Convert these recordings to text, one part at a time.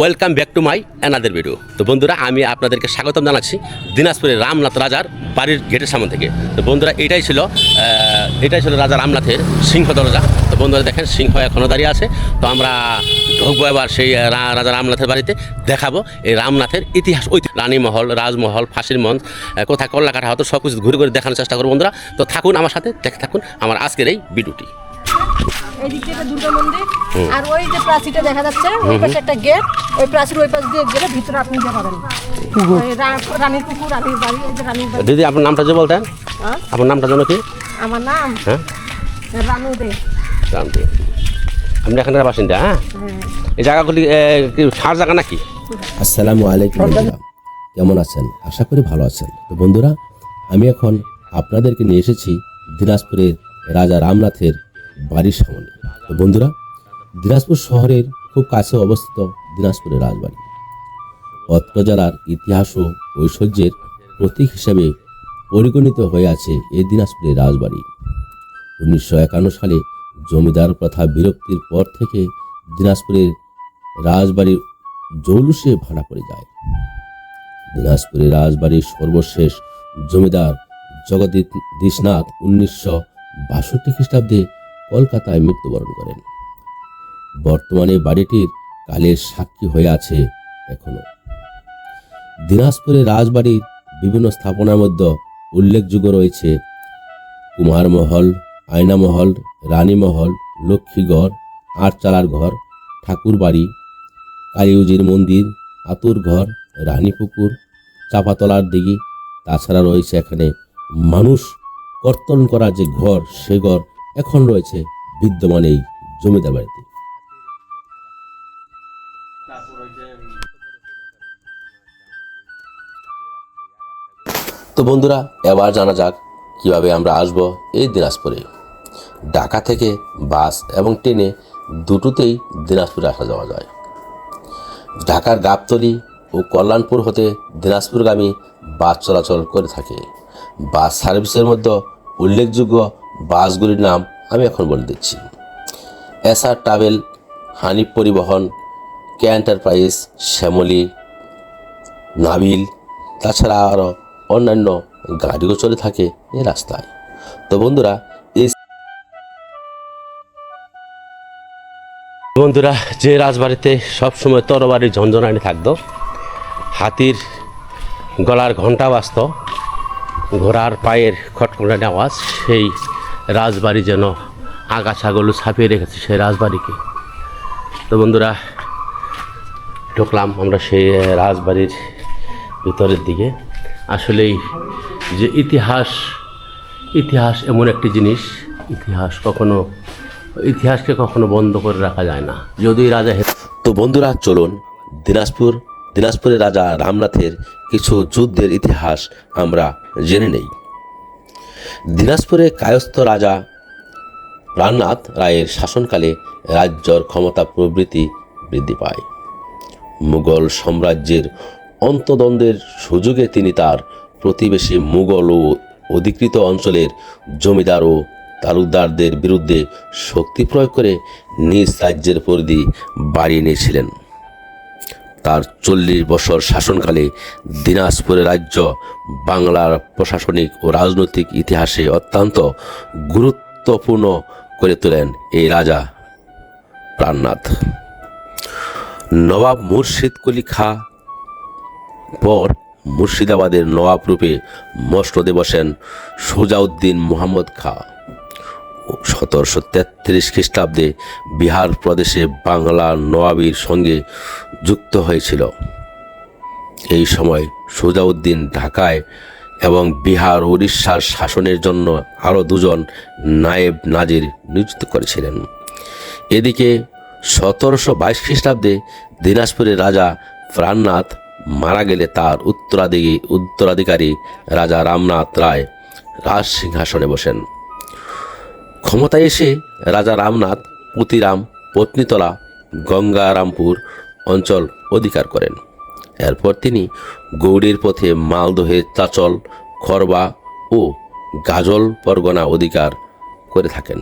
Welcome back to my another video তো বন্ধুরা, আমি আপনাদেরকে স্বাগতম জানাচ্ছি দিনাজপুরের রামনাথ রাজার বাড়ির গেটের সামনে থেকে। তো বন্ধুরা, এটাই ছিল এটাই ছিল রাজা রামনাথের সিংহ দরজা। তো বন্ধুরা দেখেন, সিংহ এখনও দাঁড়িয়ে আছে। তো আমরা ঢুকবো এবার সেই রাজা রামনাথের বাড়িতে। দেখাবো এই রামনাথের ইতিহাস ঐতিহ্য রানীমহল, রাজমহল, ফাঁসির মঞ্চ কোথায় কল্লাকাটা হতো, সব কিছু ঘুরে ঘুরে দেখানোর চেষ্টা করব বন্ধুরা। তো থাকুন আমার সাথে দেখে থাকুন আমার আজকের এই ভিডিওটি এই দিক থেকে দুর্গা মন্দির আর ওই যে প্রাচীরটা দেখা যাচ্ছে ওই পাশে একটা গেট ওই প্রাচীর ওই পাশ দিয়ে গেলে ভিতরে আপনি যেতে পারেন। রানীর পুকুর রানীর বাড়ি এই যে রানীর বাড়ি। দিদি আপনার নামটা যে বলতেন? হ্যাঁ? আপনার নামটা যেন কি? আমার নাম হ্যাঁ? রানু দে। আপনি এখানকার বাসিন্দা হ্যাঁ? হ্যাঁ। এই জায়গাগুলি সার জায়গা নাকি? আসসালামু আলাইকুম কেমন আছেন? আশা করি ভালো আছেন। তো বন্ধুরা আমি এখন আপনাদেরকে নিয়ে এসেছি দিনাজপুরের রাজা রামনাথের বাড়ির সামনে। বন্ধুরা, দিনাজপুর শহরের খুব কাছে অবস্থিত দিনাজপুরের রাজবাড়ি। অত্র জেলার ইতিহাস ও ঐশ্বর্যের প্রতীক হিসেবে পরিগণিত হয়ে আছে এই দিনাজপুরের রাজবাড়ি। উনিশশো একান্ন সালে জমিদার প্রথা বিরক্তির পর থেকে দিনাজপুরের রাজবাড়ির জৌলুসে ভাড়া পড়ে যায়। দিনাজপুরের রাজবাড়ির সর্বশেষ জমিদার জগদীশনাথ উনিশশো বাষট্টি খ্রিস্টাব্দে কলকাতায় মৃত্যুবরণ করেন। বর্তমানে বাড়িটির কালের সাক্ষী হয়ে আছে এখনও। দিনাজপুরের রাজবাড়ির বিভিন্ন স্থাপনার মধ্যে উল্লেখযোগ্য রয়েছে কুমারমহল আয়নামহল রানীমহল লক্ষ্মীগড় আটচালার ঘর ঠাকুরবাড়ি কালিউজির মন্দির, আতুর ঘর রানীপুকুর চাপাতলার দিঘি। তাছাড়া রয়েছে এখানে মানুষ কর্তন করা যে ঘর, সে ঘর এখন রয়েছে বিদ্যমান এই জমিদার বাড়িতে তো বন্ধুরা, এবার জানা যাক কীভাবে আমরা আসব এই দিনাজপুরে। ঢাকা থেকে বাস এবং ট্রেনে দুটোতেই দিনাজপুরে আসা যাওয়া যায়। ঢাকার গাবতলী ও কল্যাণপুর হতে দিনাজপুরগামী বাস চলাচল করে থাকে। বাস সার্ভিসের মধ্যে উল্লেখযোগ্য বাসগুলির নাম আমি এখন বলে দিচ্ছি। এসআর ট্রাভেল, হানিফ পরিবহন, কে এন্টারপ্রাইজ, শ্যামলী, নাবিল, তাছাড়া আরও অন্যান্য গাড়িও চলে থাকে এই রাস্তায়। তো বন্ধুরা বন্ধুরা, যে রাজবাড়িতে সবসময় তরবারি ঝঞ্ঝনানি থাকতো, হাতির গলার ঘণ্টা বাজত, ঘোড়ার পায়ের খটখটানি আওয়াজ, সেই রাজবাড়ি যেন আগাছাগুলো ছাপিয়ে রেখেছে সেই রাজবাড়িকে। তো বন্ধুরা, ঢুকলাম আমরা সেই রাজবাড়ির ভিতরের দিকে। আসলেই যে ইতিহাস ইতিহাস এমন একটি জিনিস, ইতিহাস কখনো, ইতিহাসকে কখনো বন্ধ করে রাখা যায় না। যদি রাজা তো বন্ধুরা, চলুন দিনাজপুর, দিনাজপুরের রাজা রামনাথের কিছু যুদ্ধের ইতিহাস আমরা জেনে নেই। দিনাজপুরে কায়স্থ রাজা প্রাণনাথ রায়ের শাসনকালে রাজ্যর ক্ষমতা প্রবৃত্তি বৃদ্ধি পায়। মুঘল সাম্রাজ্যের অন্তদ্বন্দ্বের সুযোগে তিনি তার প্রতিবেশী মুঘল ও অধিকৃত অঞ্চলের জমিদার ও তালুকদারদের বিরুদ্ধে শক্তি প্রয়োগ করে নিজ রাজ্যের পরিধি বাড়িয়ে নিয়েছিলেন। তার চল্লিশ বছর শাসনকালে দিনাজপুরের রাজ্য বাংলার প্রশাসনিক ও রাজনৈতিক ইতিহাসে অত্যন্ত গুরুত্বপূর্ণ করে তোলেন এই রাজা প্রাণনাথ। নবাব মুর্শিদ কলি খা পর মুর্শিদাবাদের নবাব রূপে মসনদে বসেন সুজাউদ্দিন মোহাম্মদ খা। সতেরোশো তেত্রিশ খ্রিস্টাব্দে বিহার প্রদেশে বাংলা নবাবির সঙ্গে যুক্ত হয়েছিল। এই সময় সুজাউদ্দিন ঢাকায় এবং বিহার উড়িষ্যার শাসনের জন্য আরও দুজন নায়েব নাজির নিযুক্ত করেছিলেন। এদিকে সতেরোশো বাইশ খ্রিস্টাব্দে দিনাজপুরের রাজা প্রাণনাথ মারা গেলে তার উত্তরাধিকারী উত্তরাধিকারী রাজা রামনাথ রায় রাজ সিংহাসনে বসেন। ক্ষমতায় এসে রাজা রামনাথ, পুতিরাম, পত্নীতলা, গঙ্গারামপুর অঞ্চল অধিকার করেন। এরপর তিনি গৌড়ের পথে মালদহে চাচল, খরবা ও গাজল পরগনা অধিকার করে থাকেন।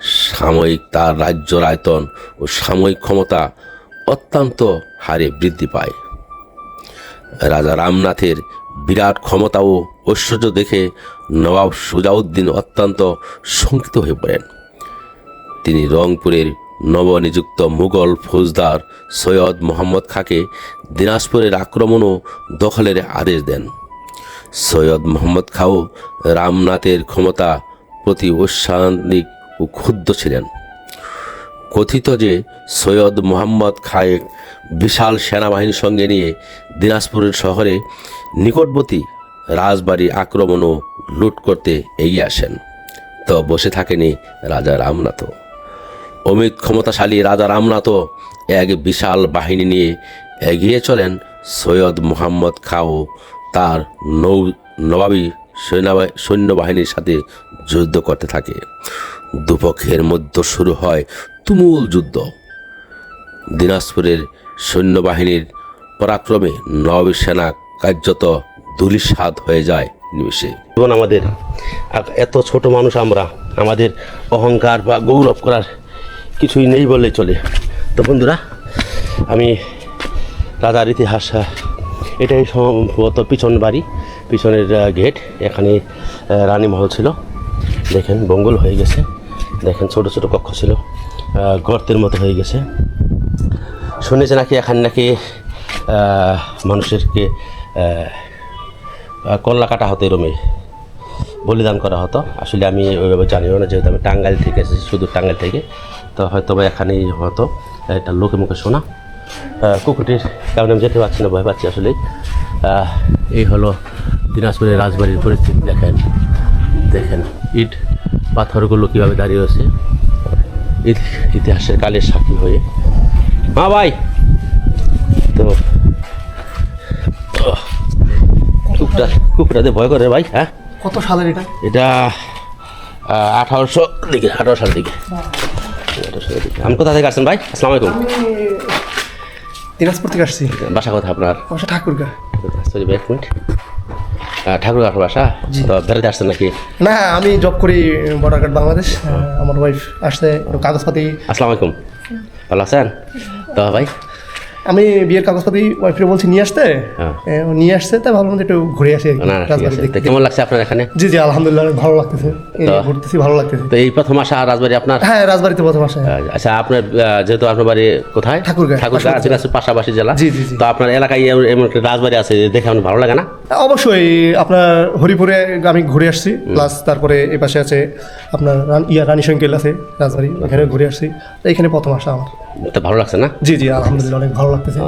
সাময়িক তার রাজ্য আয়তন ও সাময়িক ক্ষমতা অত্যন্ত হারে বৃদ্ধি পায়। রাজা রামনাথের বিরাট ক্ষমতা ও ঐশ্বর্য দেখে নবাব সুজাউদ্দিন অত্যন্ত শঙ্কিত হয়ে পড়েন। তিনি রংপুরের নবনিযুক্ত মুঘল ফৌজদার সৈয়দ মোহাম্মদ খাঁকে দিনাজপুরের আক্রমণ ও দখলের আদেশ দেন। সৈয়দ মোহাম্মদ খাও রামনাথের ক্ষমতা প্রতি ঐশানিক ও ক্ষুব্ধ ছিলেন। কথিত যে সৈয়দ মোহাম্মদ খায়েক বিশাল সেনাবাহিনীর সঙ্গে নিয়ে দিনাজপুরের শহরে নিকটবর্তী রাজবাড়ি আক্রমণ ও লুট করতে এগিয়ে আসেন। তো বসে থাকেনি রাজা রামনাথও অমিত ক্ষমতাশালী রাজা রামনাথও এক বিশাল বাহিনী নিয়ে এগিয়ে চলেন সৈয়দ মোহাম্মদ খাও। তার নৌ নবাবী সৈন্যবা- সৈন্যবাহিনীর সাথে যুদ্ধ করতে থাকে। দুপক্ষের মধ্যে শুরু হয় তুমুল যুদ্ধ। দিনাজপুরের সৈন্যবাহিনীর পরাক্রমে নবাবী সেনা কার্যত দুলিশাত হয়ে যায়। নিমেষে। জীবন আমাদের এত ছোট মানুষ আমরা, আমাদের অহংকার বা গৌরব করার কিছুই নেই বললেই চলে। তো বন্ধুরা, আমি রাজার ইতিহাস এটাই সম্ভবত পিছন বাড়ি, পিছনের গেট। এখানে রানীমহল ছিল। দেখেন, বঙ্গল হয়ে গেছে। দেখেন, ছোট ছোট কক্ষ ছিল। গর্তের মতো হয়ে গেছে। শুনেছে নাকি এখানে নাকি মানুষেরকে কল্লা কাটা হতো এরমে বলিদান করা হতো। আসলে আমি ওইভাবে জানিও না, যেহেতু আমি টাঙ্গাইল থেকে এসেছি, শুধু টাঙ্গাইল থেকে। তো হয়তো বা এখানেই হতো, এটা লোকে মুখে শোনা। কুকুরটির কারণে আমি যেতে পারছি না, ভয় পাচ্ছি আসলে এই হলো দিনাজপুরের রাজবাড়ির পরিস্থিতি, দেখেন দেখেন, ইট পাথরগুলো কীভাবে দাঁড়িয়ে আছে। ইত- ইতিহাসের কালের সাক্ষী হয়ে। মা ভাই! তো কুকুরটাতে ভয় করে ভাই হ্যাঁ? কত সালের এটা? এটা আঠারোশো দিকে আঠারো সাল দিকে। আপনি কোথা থেকে আসছেন ভাই? আসসালামু আলাইকুম। দিনাজপুর থেকে আসছি। বাসা কোথা আপনার? বাসা ঠাকুরগা। সরি এক মিনিট ঠাকুর আপনার বাসা? তো বেড়াতে আসছেন নাকি? না আমি জব করি বর্ডার গার্ড বাংলাদেশ আমার ওয়াইফ আসছে কাগজপাতি আসসালামু আলাইকুম। ভালো আছেন? তো ভাই আমি বিয়ের কাগজপাতি ওয়াইফরে বলছি নিয়ে আসতে? হ্যাঁ। এ, নিয়ে আসছে তাই যে একটু ঘুরে আসি আছে। কেমন লাগছে আপনার এখানে? জি জি আলহামদুলিল্লাহ ভালো লাগতেছে। ঘুরতেছি ভালো লাগতেছে। তো এই প্রথম আসা রাজবাড়ি আপনার? হ্যাঁ রাজবাড়িতে প্রথম আসে আচ্ছা আপনার যেহেতু আপনার বাড়ি কোথায়? ঠাকুরগাঁও। ঠাকুরগাঁ পাশাপাশি। আছে পাশাপাশি জেলা। জি, জি। তো আপনার এলাকায় এমন একটা রাজবাড়ি আছে দেখে আপনার ভালো লাগে না? অবশ্যই আপনার হরিপুরে আমি ঘুরে আসছি প্লাস তারপরে এই পাশে আছে আপনার ইয়া রানী সংকেল আছে রাজবাড়ি এখানে ঘুরে আসছি। এইখানে প্রথম আসা আমার। তো ভালো লাগছে না? জি জি আলহামদুলিল্লাহ অনেক ভালো লাগতেছে।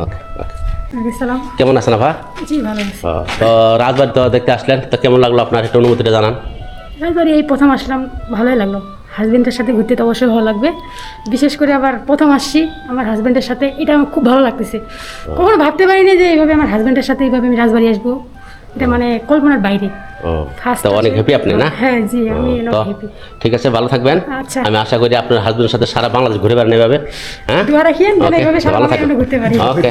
কেমন আছেন আপা? জি ভালো আছি। তো রাজবাড়ি তো দেখতে আসলেন তো কেমন লাগল আপনার একটা অনুভূতিটা জানান? রাজবাড়ি এই প্রথম আসলাম ভালোই লাগল। হাজবেন্ডের সাথে ঘুরতে তো অবশ্যই ভালো লাগবে। বিশেষ করে আবার প্রথম আসছি আমার হাজবেন্ডের সাথে এটা আমার খুব ভালো লাগতেছে। কখনো ভাবতে পারিনি যে এইভাবে আমার হাজবেন্ডের সাথে এইভাবে আমি রাজবাড়ি আসব। এটা মানে কল্পনার বাইরে। তো অনেক। হ্যাপি আপনি না? হ্যাঁ জি আমি হ্যাপি ঠিক আছে ভালো থাকবেন। আচ্ছা। আমি আশা করি আপনার হাজবেন্ডের সাথে সারা বাংলাদেশ ঘুরে বেড়ানো এভাবে হ্যাঁ? ভালো থাকবেন। ওকে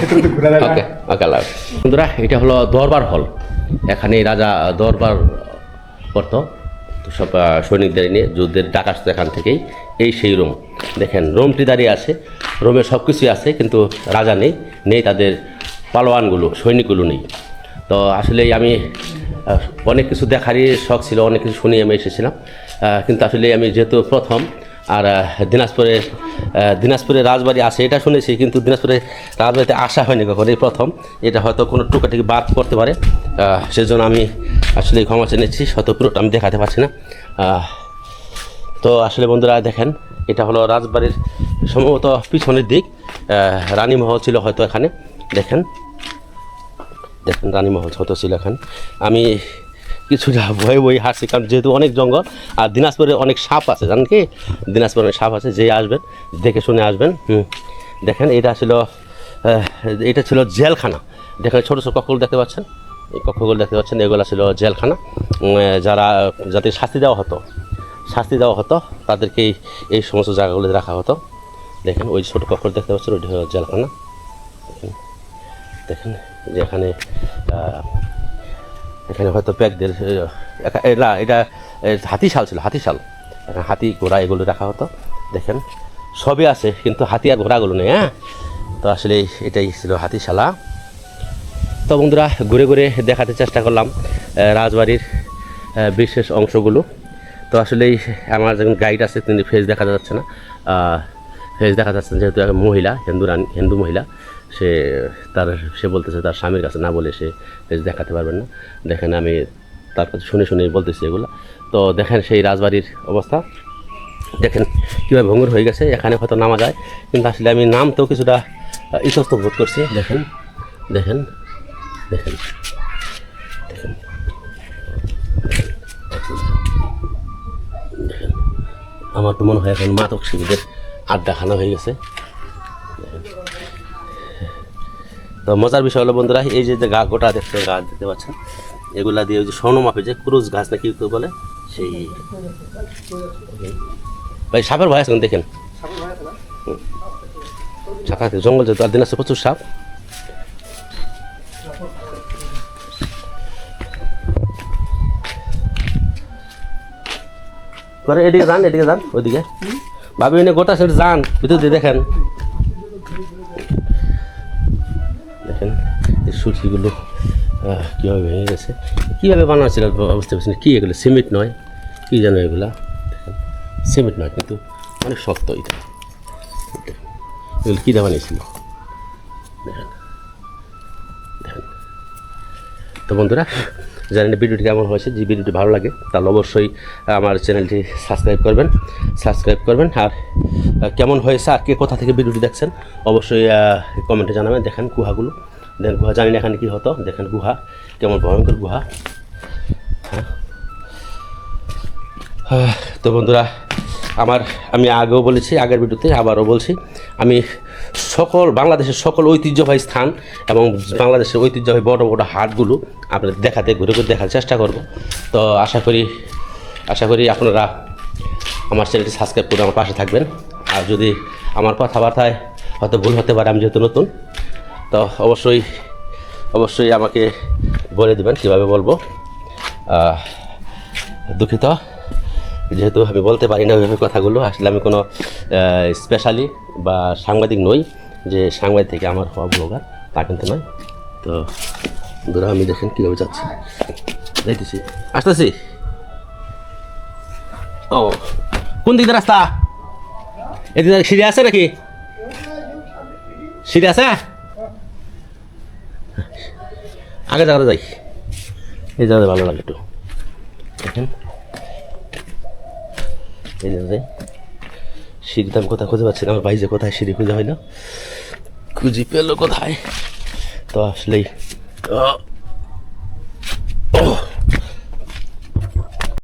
ওকে ওকে আল্লাহ বন্ধুরা এটা হলো দরবার হল। এখানে রাজা দরবার করতো সব সৈনিকদের নিয়ে যুদ্ধের ডাক আসতো এখান থেকেই এই সেই রুম। দেখেন রুমটি দাঁড়িয়ে আছে রুমে সব কিছুই আছে কিন্তু রাজা নেই নেই তাদের পালোয়ানগুলো সৈনিকগুলো নেই। তো আসলে আমি অনেক কিছু দেখারই শখ ছিল, অনেক কিছু শুনে আমি এসেছিলাম। কিন্তু আসলে আমি যেহেতু প্রথম, আর দিনাজপুরে দিনাজপুরে রাজবাড়ি আছে, এটা শুনেছি, কিন্তু দিনাজপুরে রাজবাড়িতে আসা হয়নি কখনো এই প্রথম। এটা হয়তো কোনো টুকাটুকি বাদ করতে পারে। সেজন্য আমি আসলে ক্ষমা চেনেছি হয়তো পুরোটা আমি দেখাতে পারছি না। তো আসলে বন্ধুরা দেখেন, এটা হলো রাজবাড়ির সম্ভবত পিছনের দিক। রানীমহল ছিল হয়তো এখানে। দেখেন দেখেন রানীমহল ছোট ছিল এখানে আমি কিছুটা ভয়ে বই হাসছি কারণ যেহেতু অনেক জঙ্গল, আর দিনাজপুরে অনেক সাপ আছে, জানেন কি? দিনাজপুরে অনেক সাপ আছে, যে আসবেন, দেখে শুনে আসবেন দেখেন, এটা ছিল এটা ছিল জেলখানা। দেখেন, ছোটো ছোটো কক্ষগুলো দেখতে পাচ্ছেন? এই কক্ষগুলো দেখতে পাচ্ছেন, এগুলো ছিল জেলখানা। যারা যাদের শাস্তি দেওয়া হতো, শাস্তি দেওয়া হতো, তাদেরকে এই- সমস্ত জায়গাগুলোতে রাখা হতো। দেখেন, ওই ছোটো কক্ষ দেখতে পাচ্ছেন, ওইটা হলো জেলখানা। দেখেন। যে এখানে হয়তো প্যাকদের এটা এ, হাতিশাল ছিল হাতিশাল এখানে হাতি ঘোড়া এগুলো রাখা হতো দেখেন। সবই আছে কিন্তু হাতি আর ঘোড়াগুলো নেই হ্যাঁ? তো আসলে এটাই ছিল হাতিশালা তো বন্ধুরা ঘুরে ঘুরে দেখাতে চেষ্টা করলাম রাজবাড়ির বিশেষ অংশগুলো। তো আসলেই আমার যখন গাইড আছে তিনি ফেস দেখা যাচ্ছে না। ফেস দেখা যাচ্ছে না, যেহেতু মহিলা হিন্দু হিন্দু মহিলা। সে তার, সে বলতেছে তার স্বামীর কাছে, না বলে সে দেখাতে পারবেন না। দেখেন আমি তার কাছে শুনে শুনে বলতেছি এগুলো। তো দেখেন সেই রাজবাড়ির অবস্থা। দেখেন কীভাবে ভঙ্গুর হয়ে গেছে, এখানে হয়তো নামা যায়। কিন্তু আসলে আমি নামতেও কিছুটা ইতস্ত বোধ করছি। দেখেন দেখেন দেখেন দেখেন আমার তো মনে হয় এখন মাদক শিবিরের আড্ডাখানা হয়ে গেছে। তো মজার বিষয় হলো বন্ধুরা, এই যে গা গোটা দেখতে গাছ দেখতে পাচ্ছেন, এগুলা দিয়ে ওই যে স্বর্ণ মাপে যে ক্রুজ গাছ নাকি কেউ বলে, সেই। ভাই, সাপের ভয় আছে দেখেন। সাপ আছে, জঙ্গল যেহেতু, আর দিন আছে প্রচুর সাপ। এদিকে যান এদিকে যান, ওইদিকে। ভাবি গোটা সেটা যান, ভিতর দিয়ে দেখেন। সুতিগুলো কীভাবে ভেঙে গেছে? কীভাবে বানাচ্ছিল বুঝতে পারছি না কী এগুলো? সিমেন্ট নয়। কী জানো এগুলা? সিমেন্ট নয়, কিন্তু অনেক শক্ত এটা। এগুলো কী দিয়ে বানিয়েছিল? দেখেন দেখেন। তো বন্ধুরা, জানেন ভিডিওটি কেমন হয়েছে? যে ভিডিওটি ভালো লাগে, তাহলে অবশ্যই আমার চ্যানেলটি সাবস্ক্রাইব করবেন সাবস্ক্রাইব করবেন। আর কেমন হয়েছে? আর কে কোথা থেকে ভিডিওটি দেখছেন? অবশ্যই কমেন্টে জানাবেন। দেখেন, গুহাগুলো। দেখেন গুহা, জানি না এখানে কী হতো, দেখেন গুহা, কেমন ভয়ঙ্কর গুহা। হ্যাঁ। তো বন্ধুরা, আমার, আমি আগেও বলেছি, আগের ভিডিওতে আবারও বলছি, আমি সকল, বাংলাদেশের সকল ঐতিহ্যবাহী স্থান এবং বাংলাদেশের ঐতিহ্যবাহী বড় বড় হাটগুলো আপনাদের দেখাতে, ঘুরে ঘুরে দেখার চেষ্টা করব। তো আশা করি আশা করি আপনারা আমার চ্যানেলটি সাবস্ক্রাইব করে আমার পাশে থাকবেন। আর যদি আমার কথাবার্তায় হয়তো ভুল হতে পারে, আমি যেহেতু নতুন তো অবশ্যই অবশ্যই আমাকে বলে দেবেন কীভাবে বলব। দুঃখিত, যেহেতু আমি বলতে পারি না ওইভাবে কথাগুলো, আসলে আমি কোনো স্পেশালি বা সাংবাদিক নই, যে সাংবাদিক থেকে আমার হওয়া ব্লগার তা কিন্তু নয়। তো ধরো আমি দেখেন কীভাবে যাচ্ছি। যাইতেছি। আসতেছি। ও, কোন দিক রাস্তা? এদিকে সিঁড়ি আছে নাকি? সিঁড়ি আছে? আগে জায়গাটা যাই। এই জায়গাতে ভালো লাগে একটু। দেখেন। এই জায়গায় সিঁড়িতে আমি কোথায় খুঁজে পাচ্ছি না, আমার বাইজে কোথায় সিঁড়ি খুঁজে হয় না। খুঁজি পেল কোথায়? তো আসলেই। ও।